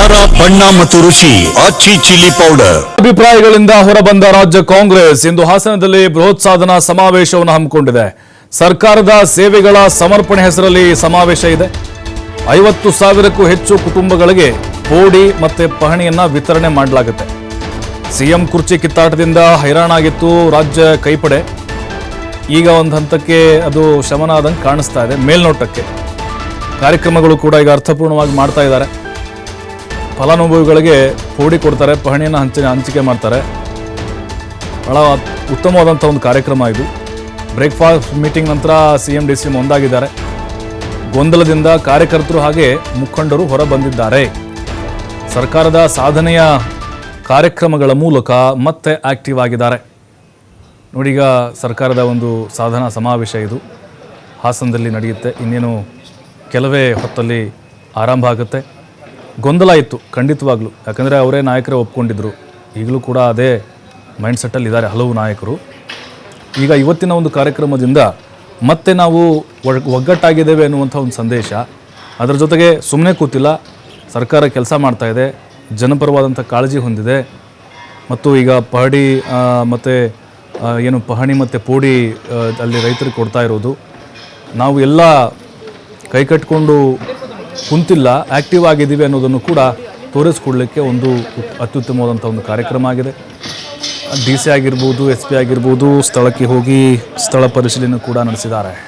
ಖಾರ, ಬಣ್ಣ ಮತ್ತು ರುಚಿ, ಅಚ್ಚಿ ಚಿಲ್ಲಿ ಪೌಡರ್. ಅಭಿಪ್ರಾಯಗಳಿಂದ ಹೊರಬಂದ ರಾಜ್ಯ ಕಾಂಗ್ರೆಸ್ ಇಂದು ಹಾಸನದಲ್ಲಿ ಬೃಹತ್ ಸಾಧನಾ ಸಮಾವೇಶವನ್ನು ಹಮ್ಮಿಕೊಂಡಿದೆ. ಸರ್ಕಾರದ ಸೇವೆಗಳ ಸಮರ್ಪಣೆ ಹೆಸರಲ್ಲಿ ಸಮಾವೇಶ ಇದೆ. ಐವತ್ತು ಸಾವಿರಕ್ಕೂ ಹೆಚ್ಚು ಕುಟುಂಬಗಳಿಗೆ ಪೋಡಿ ಮತ್ತೆ ಪಹಣಿಯನ್ನ ವಿತರಣೆ ಮಾಡಲಾಗುತ್ತೆ. ಸಿಎಂ ಕುರ್ಚಿ ಕಿತ್ತಾಟದಿಂದ ಹೈರಾಣಾಗಿತ್ತು ರಾಜ್ಯ ಕೈಪಡೆ. ಈಗ ಒಂದು ಹಂತಕ್ಕೆ ಅದು ಶಮನ ಆದಂಗೆ ಕಾಣಿಸ್ತಾ ಇದೆ ಮೇಲ್ನೋಟಕ್ಕೆ. ಕಾರ್ಯಕ್ರಮಗಳು ಕೂಡ ಈಗ ಅರ್ಥಪೂರ್ಣವಾಗಿ ಮಾಡ್ತಾ ಇದ್ದಾರೆ. ಫಲಾನುಭವಿಗಳಿಗೆ ಕೋಡಿ ಕೊಡ್ತಾರೆ, ಪಹಣಿಯನ್ನು ಹಂಚಿ ಹಂಚಿಕೆ ಮಾಡ್ತಾರೆ. ಬಹಳ ಉತ್ತಮವಾದಂಥ ಒಂದು ಕಾರ್ಯಕ್ರಮ ಇದು. ಬ್ರೇಕ್ಫಾಸ್ಟ್ ಮೀಟಿಂಗ್ ನಂತರ C M D C M ಒಂದಾಗಿದ್ದಾರೆ. ಗೊಂದಲದಿಂದ ಕಾರ್ಯಕರ್ತರು ಹಾಗೆ ಮುಖಂಡರು ಹೊರ ಬಂದಿದ್ದಾರೆ ಸರ್ಕಾರದ ಸಾಧನೆಯ ಕಾರ್ಯಕ್ರಮಗಳ ಮೂಲಕ ಮತ್ತೆ ಆಕ್ಟಿವ್ ಆಗಿದ್ದಾರೆ. ನೋಡೀಗ ಸರ್ಕಾರದ ಒಂದು ಸಾಧನಾ ಸಮಾವೇಶ ಇದು. ಹಾಸನದಲ್ಲಿ ನಡೆಯುತ್ತೆ. ಇನ್ನೇನು ಕೆಲವೇ ಹೊತ್ತಲ್ಲಿ ಆರಂಭ ಆಗುತ್ತೆ. ಗೊಂದಲ ಇತ್ತು, ಖಂಡಿತವಾಗ್ಲೂ. ಯಾಕಂದರೆ ಅವರೇ ನಾಯಕರೇ ಒಪ್ಕೊಂಡಿದ್ರು. ಈಗಲೂ ಕೂಡ ಅದೇ ಮೈಂಡ್ಸೆಟ್ಟಲ್ಲಿ ಇದ್ದಾರೆ ಹಲವು ನಾಯಕರು. ಈಗ ಇವತ್ತಿನ ಒಂದು ಕಾರ್ಯಕ್ರಮದಿಂದ ಮತ್ತೆ ನಾವು ಒಗ್- ಒಗ್ಗಟ್ಟಾಗಿದ್ದೇವೆ ಅನ್ನುವಂಥ ಒಂದು ಸಂದೇಶ. ಅದರ ಜೊತೆಗೆ ಸುಮ್ಮನೆ ಕೂತಿಲ್ಲ, ಸರ್ಕಾರ ಕೆಲಸ ಮಾಡ್ತಾ ಇದೆ, ಜನಪರವಾದಂಥ ಕಾಳಜಿ ಹೊಂದಿದೆ. ಮತ್ತು ಈಗ ಪಹಡಿ ಮತ್ತು ಏನು ಪಹಣಿ ಮತ್ತು ಪೋಡಿ ಅಲ್ಲಿ ರೈತರಿಗೆ ಕೊಡ್ತಾ ಇರೋದು. ನಾವು ಎಲ್ಲ ಕೈಕಟ್ಕೊಂಡು ಕುಂತಿಲ್ಲ ಆ್ಯಕ್ಟಿವ್ ಆಗಿದ್ದೀವಿ ಅನ್ನೋದನ್ನು ಕೂಡ ತೋರಿಸ್ಕೊಡ್ಲಿಕ್ಕೆ ಒಂದು ಅತ್ಯುತ್ತಮವಾದಂಥ ಒಂದು ಕಾರ್ಯಕ್ರಮ ಆಗಿದೆ. ಡಿ ಸಿ ಆಗಿರ್ಬೋದು, ಎಸ್ ಪಿ ಆಗಿರ್ಬೋದು, ಸ್ಥಳಕ್ಕೆ ಹೋಗಿ ಸ್ಥಳ ಪರಿಶೀಲನೆ ಕೂಡ ನಡೆಸಿದ್ದಾರೆ.